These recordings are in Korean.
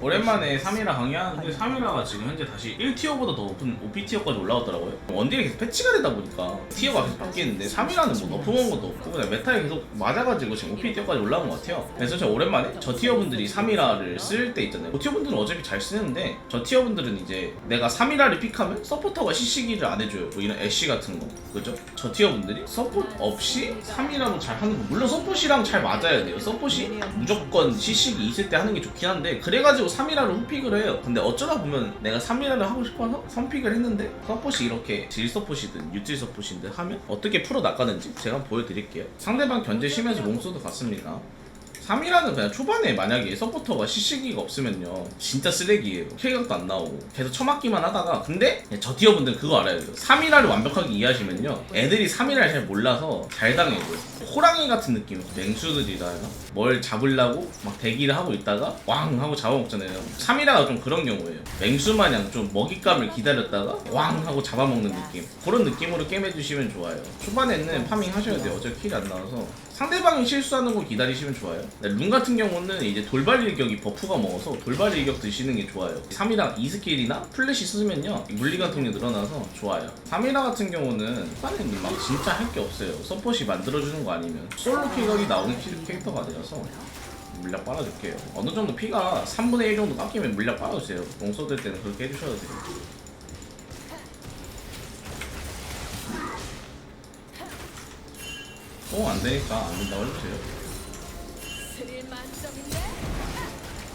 오랜만에 3이라 강의하는데 3이라가 지금 현재 다시 1티어보다 더 높은 OP티어까지 올라왔더라고요. 원딜이 계속 패치가 되다 보니까 티어가 계속 바뀌는데 3이라는 뭐 너프먹은 것도 없고 그냥 메타에 계속 맞아가지고 지금 OP티어까지 올라온 것 같아요. 그래서 제가 오랜만에 저 티어분들이 3이라를 쓸 때 있잖아요. 그 티어분들은 어차피 잘 쓰는데 저 티어분들은 이제 내가 3이라를 픽하면 서포터가 CC기를 안 해줘요. 뭐 이런 애쉬 같은 거. 그죠? 저 티어분들이 서포트 없이 3이라로 잘 하는 거. 물론 서폿이랑 잘 맞아야 돼요. 서폿이 무조건 CC기 있을 때 하는 게 좋긴 한데 그래가지고 3이라를 훅픽을 해요. 근데 어쩌다 보면 내가 3이라를 하고 싶어서 선픽을 했는데 서폿이 이렇게 질 서폿이든 유질 서폿이든 하면 어떻게 풀어 나가는지 제가 보여드릴게요. 상대방 견제 심해서 롱소드 같습니다 3이라는 그냥 초반에 만약에 서포터가 CC기가 없으면요. 진짜 쓰레기예요. 킬각도 안 나오고. 계속 처맞기만 하다가 근데 저 티어분들은 그거 알아야 돼요 3이라를 완벽하게 이해하시면요. 애들이 3이라를 잘 몰라서 잘 당해요. 호랑이 같은 느낌. 맹수들이라요 뭘 잡으려고 막 대기를 하고 있다가 왕 하고 잡아먹잖아요. 3이라가 좀 그런 경우예요. 맹수마냥 좀 먹잇감을 기다렸다가 왕 하고 잡아먹는 느낌. 그런 느낌으로 게임해주시면 좋아요. 초반에는 파밍 하셔야 돼요. 어차피 킬이 안 나와서 상대방이 실수하는 거 기다리시면 좋아요. 룬 같은 경우는 이제 돌발 일격이 버프가 먹어서 돌발 일격 드시는 게 좋아요. 3이랑 2스킬이나 플래시 쓰면요 물리 같은 게 늘어나서 좋아요. 3이라 같은 경우는 초반에는 막 진짜 할 게 없어요. 서폿이 만들어주는 거 아니면 솔로 킬각이 나오는 킬- 캐릭터가 되어서 물약 빨아줄게요. 어느 정도 피가 3분의 1 정도 깎이면 물약 빨아주세요. 롱 쏟을 때는 그렇게 해주셔야 돼요. 어, 안 되니까 안 된다고 해주세요. 스릴 만점인데?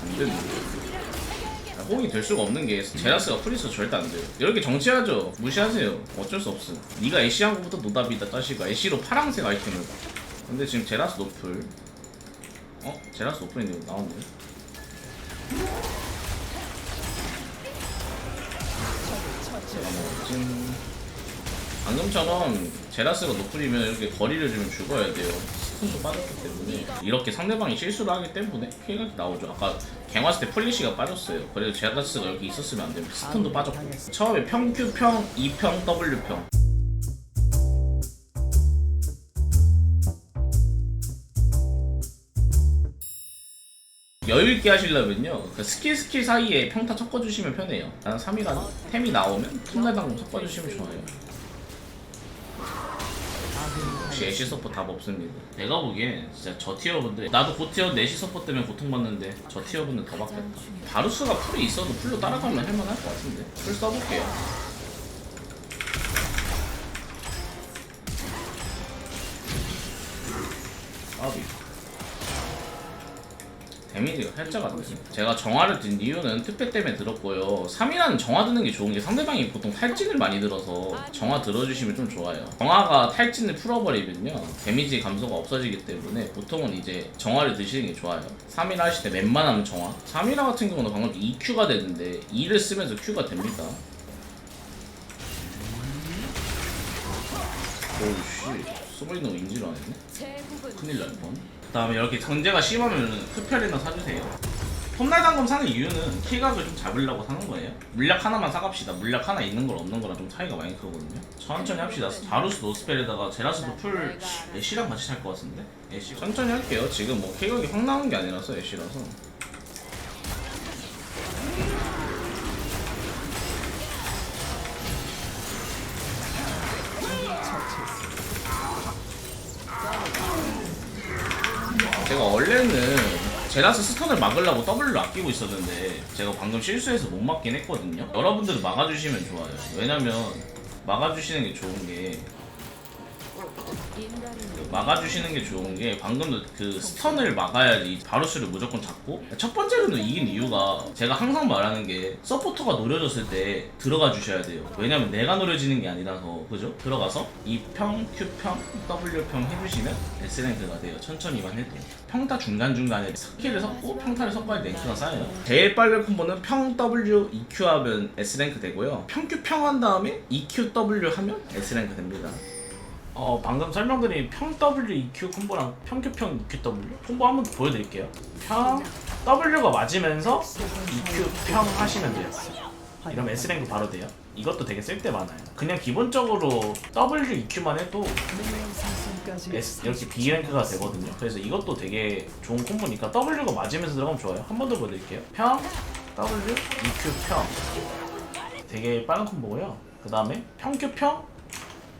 안 되는데. 아, 호응이 될 수가 없는 게 제라스가 프리스 절대 안 돼요. 이렇게 정치하죠. 무시하세요. 어쩔 수 없음. 네가 애쉬 한 거부터 노답이다 따시가 애쉬로 파랑색 아이템을. 봐. 근데 지금 제라스 노플. 어? 제라스 노플인데 나오네. 제가 먹었지. 방금처럼 제라스가 노플이면 이렇게 거리를 주면 죽어야 돼요. 스톤도 빠졌기 때문에 이렇게 상대방이 실수를 하기 때문에 피해각이 나오죠. 아까 갱 왔을 때 플리시가 빠졌어요. 그래도 제라스가 여기 있었으면 안 됩니다. 스톤도 빠졌고 처음에 평큐평, 2평, W평 여유 있게 하시려면요 그 스킬 스킬 사이에 평타 섞어주시면 편해요 나는 3이라는 템이 나오면 틈날방금 섞어주시면 좋아요 혹시 애쉬 서포 답 없습니다. 내가 보기엔 진짜 저 티어분들 나도 고티어 내시 서포 때문에 고통받는데 저 티어분들 더 받겠다. 바루스가 풀이 있어도 풀로 따라가면 할만할 것 같은데? 풀 써볼게요. 아비 데미지가 살짝 안 되네. 제가 정화를 든 이유는 특패 때문에 들었고요. 3이라는 정화 드는 게 좋은 게 상대방이 보통 탈진을 많이 들어서 정화 들어주시면 좀 좋아요. 정화가 탈진을 풀어버리면요. 데미지 감소가 없어지기 때문에 보통은 이제 정화를 드시는 게 좋아요. 3이라 하실 때 웬만하면 정화. 3이라 같은 경우는 방금 2Q가 되는데 2를 쓰면서 Q가 됩니다. 오우씨. 스모이너 인지를 안 했네? 큰일 날 뻔. 그다음에 이렇게 전제가 심하면 흡혈이나 사주세요. 폼날 당금 사는 이유는 킬각을 좀 잡으려고 사는 거예요. 물약 하나만 사갑시다. 물약 하나 있는 걸 없는 거랑 좀 차이가 많이 크거든요. 천천히 합시다. 바루스 노스펠에다가 제라스도 풀 애쉬랑 같이 살 것 같은데? 애쉬 천천히 할게요. 지금 뭐 킬각이 확 나온 게 아니라서 애쉬라서. 제가 원래는 제라스 스턴을 막으려고 W를 아끼고 있었는데 제가 방금 실수해서 못 막긴 했거든요. 여러분들도 막아주시면 좋아요. 왜냐면 막아주시는 게 좋은 게 막아주시는 게 좋은 게 방금도 그 스턴을 막아야지 바루스를 무조건 잡고 첫 번째로는 이긴 이유가 제가 항상 말하는 게 서포터가 노려졌을 때 들어가 주셔야 돼요. 왜냐면 내가 노려지는 게 아니라서. 그죠? 들어가서 2평, Q평, W평 해주시면 S랭크가 돼요. 천천히만 해도. 평타 중간중간에 스킬을 섞고 평타를 섞어야 랭크가 쌓여요. 제일 빠른 콤보는 평 W, EQ 하면 S랭크 되고요. 평 Q 평 한 다음에 EQ W 하면 S랭크 됩니다 어 방금 설명드린 평 W EQ 콤보랑 평큐평 EQ W 콤보 한번 보여드릴게요. 평 W가 맞으면서 EQ 평 하시면 돼요. 이러면 S 랭크 바로 돼요. 이것도 되게 쓸때 많아요. 그냥 기본적으로 W EQ만 해도 S 이렇게 B 랭크가 되거든요. 그래서 이것도 되게 좋은 콤보니까 W가 맞으면서 들어가면 좋아요. 한 번 더 보여드릴게요. 평 W EQ 평 되게 빨간 콤보고요 그 다음에 평큐 평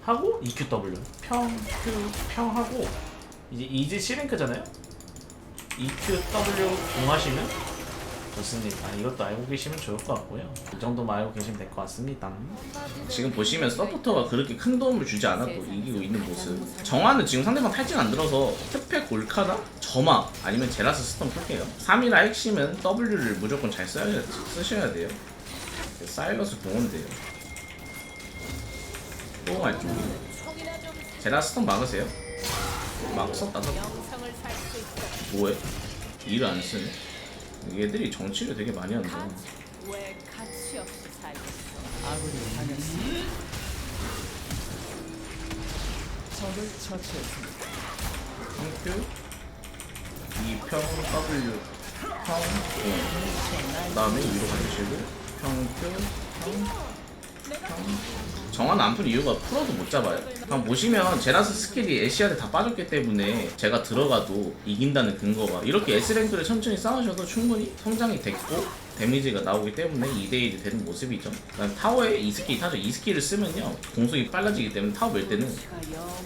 하고 EQ W 평큐 평 하고 이제 이지 시링크잖아요? EQ W 공하시면 좋습니다. 이것도 알고 계시면 좋을 것 같고요. 이 정도만 알고 계시면 될 것 같습니다. 지금 보시면 서포터가 그렇게 큰 도움을 주지 않아도 이기고 있는 모습. 정화는 지금 상대방 탈진 안 들어서 특패 골카나 점화 아니면 제라스 스톤 풀게요. 3이라 핵심은 W를 무조건 잘 써야, 쓰셔야 돼요. 사일러스 돼요 뽕할 준비 총이나 좀 제라스 스톤 막으세요 막 썼다. 뭐해? 일을 안 쓰네 얘들이 정치를 되게 많이 한다. 적을 처치했습니다. 평큐 2평 W 평 예. 그다음에 위로 가주시고 평큐 평 평. 정한 안풀 이유가 풀어도 못 잡아요. 그럼 보시면 제라스 스킬이 애쉬한테 다 빠졌기 때문에 제가 들어가도 이긴다는 근거가 이렇게 S랭크를 천천히 쌓으셔도 충분히 성장이 됐고 데미지가 나오기 때문에 2대1이 되는 모습이죠. 그다음 타워에 이 스킬 타죠. 이 스킬을 쓰면요 공속이 빨라지기 때문에 타워 밀 때는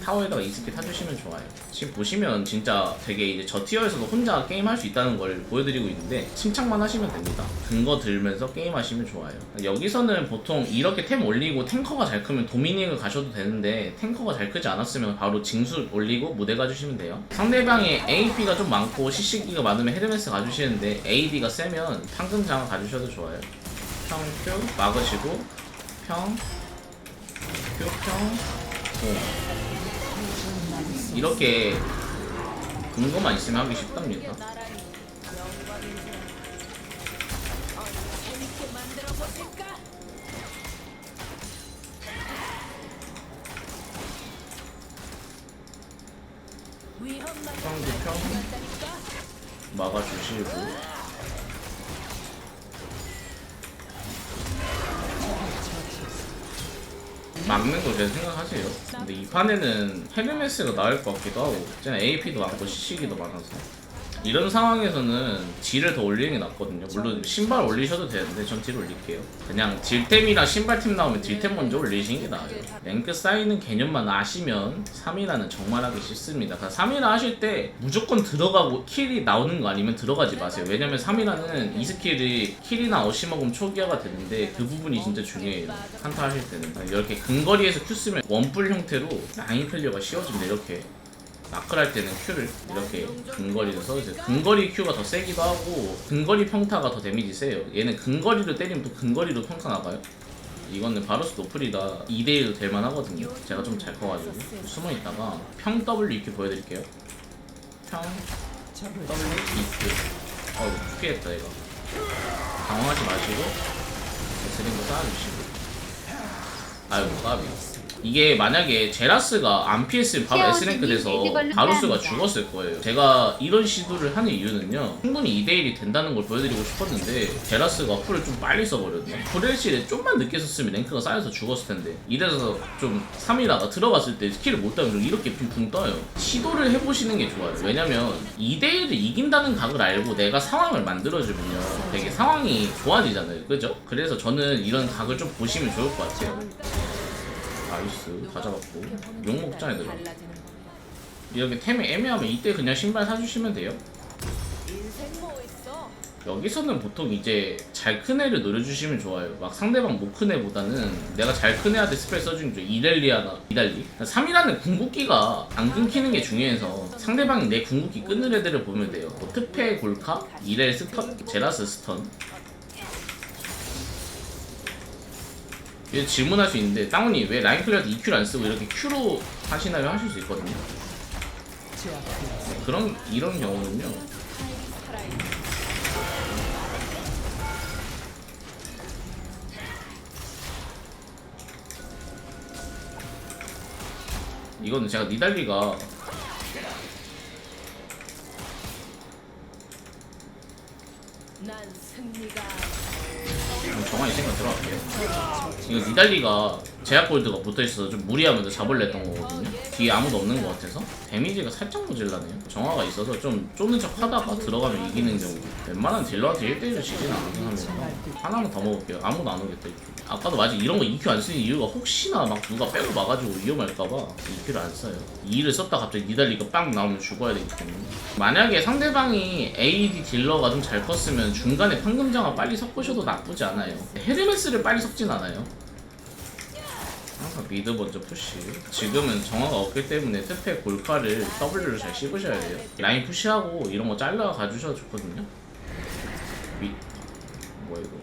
타워에다가 이 스킬 타주시면 좋아요. 지금 보시면 진짜 되게 이제 저 티어에서도 혼자 게임할 수 있다는 걸 보여드리고 있는데 침착만 하시면 됩니다. 근거 들면서 게임하시면 좋아요. 여기서는 보통 이렇게 템 올리고 탱커가 잘 크면 도미닉을 가셔도 되는데 탱커가 잘 크지 않았으면 바로 징수 올리고 무대 가주시면 돼요. 상대방의 AP가 좀 많고 CC기가 많으면 헤르메스 가주시는데 AD가 세면 황금장어 가주셔도 좋아요. 평, 큐, 막으시고 평, 큐, 평, 오. 이렇게 근거만 있으면 하기 쉽답니다. 위험만 평. 막아주시고 막는 거제 생각하세요. 근데 이 판에는 헤르메스가 나을 것 같기도 하고, 쟤는 AP도 많고 CC기도 많아서. 이런 상황에서는 딜을 더 올리는 게 낫거든요. 물론 신발 올리셔도 되는데 전 딜 올릴게요. 그냥 딜템이랑 신발템 나오면 딜템 먼저 올리시는 게 나아요. 랭크 쌓이는 개념만 아시면 3이라는 정말 하기 쉽습니다. 3이라 하실 때 무조건 들어가고 킬이 나오는 거 아니면 들어가지 마세요. 왜냐면 3이라는 이 스킬이 킬이나 어시 먹으면 초기화가 되는데 그 부분이 진짜 중요해요. 한타 하실 때는. 이렇게 근거리에서 큐 쓰면 원뿔 형태로 라인 클리어가 쉬워집니다. 이렇게. 마크를 할 때는 Q를 이렇게 근거리를 써주세요. 근거리 Q가 더 세기도 하고 근거리 평타가 더 데미지 세요. 얘는 근거리로 때리면 또 근거리로 평타 나가요. 이거는 바로스 노플이다 2대1도 될만 하거든요. 제가 좀 잘 커가지고 숨어 있다가 평 W EQ 보여드릴게요. 평 W EQ. 어 이거 피했다 이거. 당황하지 마시고 스링거 쌓아주시고. 아이고 까비. 이게 만약에 제라스가 안 피했으면 바로 S랭크 돼서 바루스가. 죽었을 거예요. 제가 이런 시도를 하는 이유는요. 충분히 2대1이 된다는 걸 보여드리고 싶었는데 제라스가 풀을 좀 빨리 써버렸네. 프렐시를 좀만 늦게 썼으면 랭크가 쌓여서 죽었을 텐데 이래서 좀 3이라가 들어갔을 때 스킬을 못 따면 이렇게 붕붕 떠요. 시도를 해보시는 게 좋아요. 왜냐면 2대1을 이긴다는 각을 알고 내가 상황을 만들어주면요. 되게 상황이 좋아지잖아요. 그죠? 그래서 저는 이런 각을 좀 보시면 좋을 것 같아요. 나이스 다 잡았고. 욕 먹자 얘들아. 이렇게 템이 애매하면 이때 그냥 신발 사주시면 돼요. 뭐? 여기서는 보통 이제 잘 큰 애를 노려주시면 좋아요. 막 상대방 못 큰 애보다는 내가 잘 큰 애한테 스펠 써주는 게 이렐리아나 이달리. 3이라는 궁극기가 안 끊기는 게 중요해서 상대방이 내 궁극기 끊는 애들을 보면 돼요. 뭐 특패 골카, 이렐 스턴, 제라스 스턴 이제 질문할 수 있는데 땅훈이 왜 라인 클리어도 EQ를 안 쓰고 이렇게 Q로 하시나요? 하실 수 있거든요 제압되었습니다. 그런 이런 경우는요 이거는 제가 니달리가 난 승리가 정한이 생각 들어갈게요. 이거 니달리가 제약 골드가 붙어있어서 좀 무리하면서 잡을려 했던 거거든요. 뒤에 아무도 없는 것 같아서 데미지가 살짝 모질라네요. 정화가 있어서 좀 쫓는 척 하다가 들어가면 이기는 경우. 웬만한 딜러한테 1대1을 지지는 않긴 합니다. 하나만 더 먹을게요. 아무도 안 오겠다 이쪽. 아까도 맞아 이런 거 EQ 안 쓰는 이유가 혹시나 막 누가 빼고 막아주고 위험할까봐 EQ를 안 써요. 2를 썼다 갑자기 니달리가 빵 나오면 죽어야 되기 때문에. 만약에 상대방이 AD 딜러가 좀 잘 컸으면 중간에 판금장화 빨리 섞으셔도 나쁘지 않아요. 헤르메스를 빨리 섞진 않아요 미드 먼저 푸시. 지금은 정화가 없기 때문에 특패 골카를 W를 잘 씹으셔야 돼요. 라인 푸시하고 이런 거 잘라 가주셔도 좋거든요. 미... 뭐야 이거?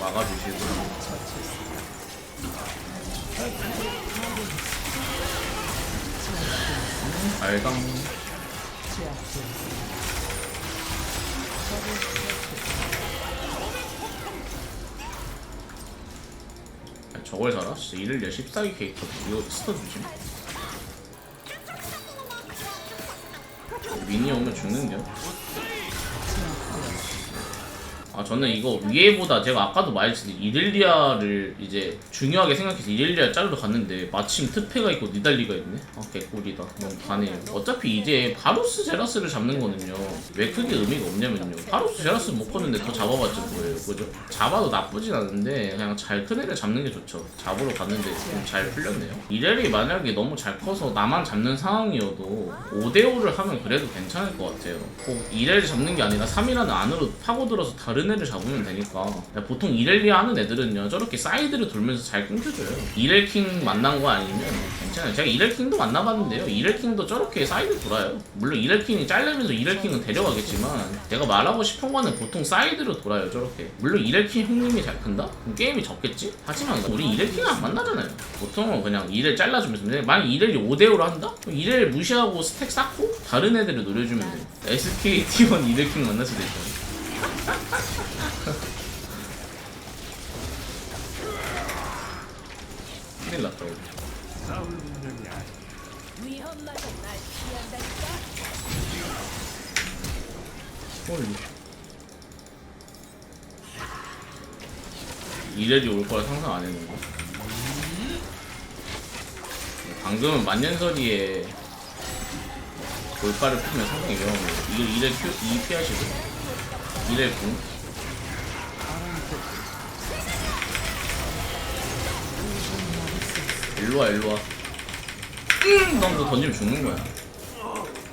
막아주시고. 알강. 제 저걸? 진짜 이를리아 14기 캐릭터 이거 스터 주심 미니 오면 죽는데요? 아 저는 이거 위에보다 제가 아까도 말했듯이 이렐리아를 이제 중요하게 생각해서 이렐리아 자르러 갔는데 마침 특패가 있고 니달리가 있네? 아 개꿀이다. 너무 가네요 어차피 이제 바로스 제라스를 잡는 거는요. 왜 크게 의미가 없냐면요. 바로스 제라스 못 컸는데 더 잡아봤자 뭐예요. 그죠? 잡아도 나쁘진 않은데 그냥 잘 큰 애를 잡는 게 좋죠. 잡으러 갔는데 좀 잘 풀렸네요. 이렐이 만약에 너무 잘 커서 나만 잡는 상황이어도 5대5를 하면 그래도 괜찮을 것 같아요. 꼭 이렐을 잡는 게 아니라 3이라는 안으로 파고들어서 다른 애를 잡으면 되니까. 보통 이렐리아 하는 애들은요 저렇게 사이드를 돌면서 잘 끊겨줘요. 이렐킹 만난 거 아니면 괜찮아요. 제가 이렐킹도 만나봤는데요. 이렐킹도 저렇게 사이드 돌아요. 물론 이렐킹이 잘리면서 이렐킹은 데려가겠지만 제가 말하고 싶은 거는 보통 사이드로 돌아요 저렇게. 물론 이렐킹 형님이 잘 큰다? 그럼 게임이 적겠지? 하지만 우리 이렐킹은 안 만나잖아요. 보통은 그냥 이렐 잘라주면서 만약 이렐이 5대5로 한다? 이렐 무시하고 스택 쌓고 다른 애들을 노려주면 돼요. SK T1 이렐킹 만날 수도 있잖아요 큰일 났다 우리. 홀리. 이래리 올 거라 상상 안 했는데. 방금은 만년설이에 돌파를 풀면 상당히 위험해요 이걸 이래 큐, 이 피하시고? 이래 궁 일로와 일로와. 응! 너무 던지면 죽는 거야.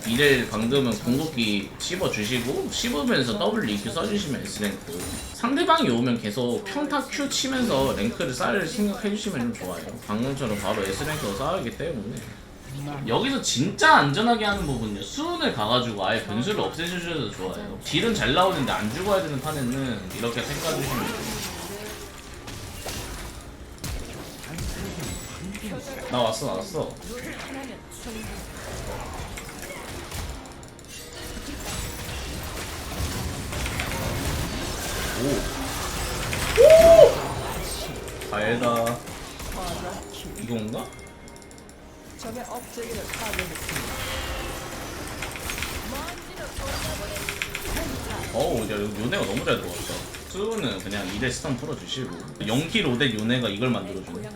이렐 방금은 궁극기 씹어주시고 씹으면서 W EQ 써주시면 S랭크. 상대방이 오면 계속 평타 Q 치면서 랭크를 쌓을 생각해주시면 좀 좋아요. 방금처럼 바로 S랭크로 쌓이기 때문에. 여기서 진짜 안전하게 하는 부분은요. 수은을 가가지고 아예 변수를 없애주셔도 좋아요. 딜은 잘 나오는데 안 죽어야 되는 판에는 이렇게 생각해주시면 돼요 나 왔어 나 왔어 충분히. 달다 이건가? 적의 억제기를 파괴했습니다. 어우 야 요- 요네가 너무 잘 들어왔다 수는 그냥 2대 스턴 풀어주시고 0킬 5대 요네가 이걸 만들어주네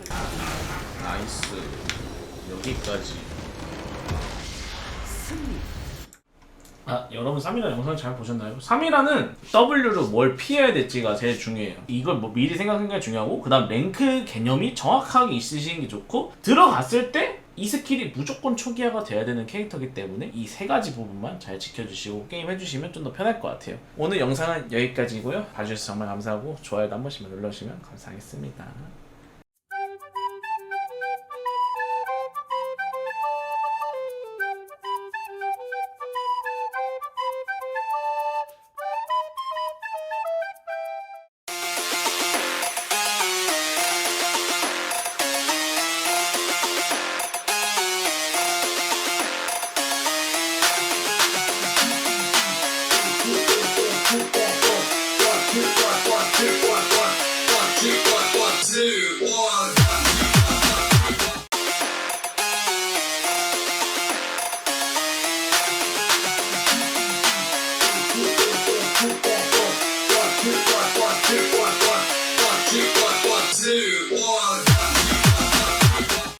나이스. 여기까지. 아 여러분 3이라 영상 잘 보셨나요? 3이라는 W로 뭘 피해야 될지가 제일 중요해요. 이걸 뭐 미리 생각하는 게 중요하고 그 다음 랭크 개념이 정확하게 있으시는 게 좋고 들어갔을 때 이 스킬이 무조건 초기화가 돼야 되는 캐릭터이기 때문에 이 세 가지 부분만 잘 지켜주시고 게임 해주시면 좀 더 편할 것 같아요. 오늘 영상은 여기까지고요. 봐주셔서 정말 감사하고 좋아요도 한 번씩만 눌러주시면 감사하겠습니다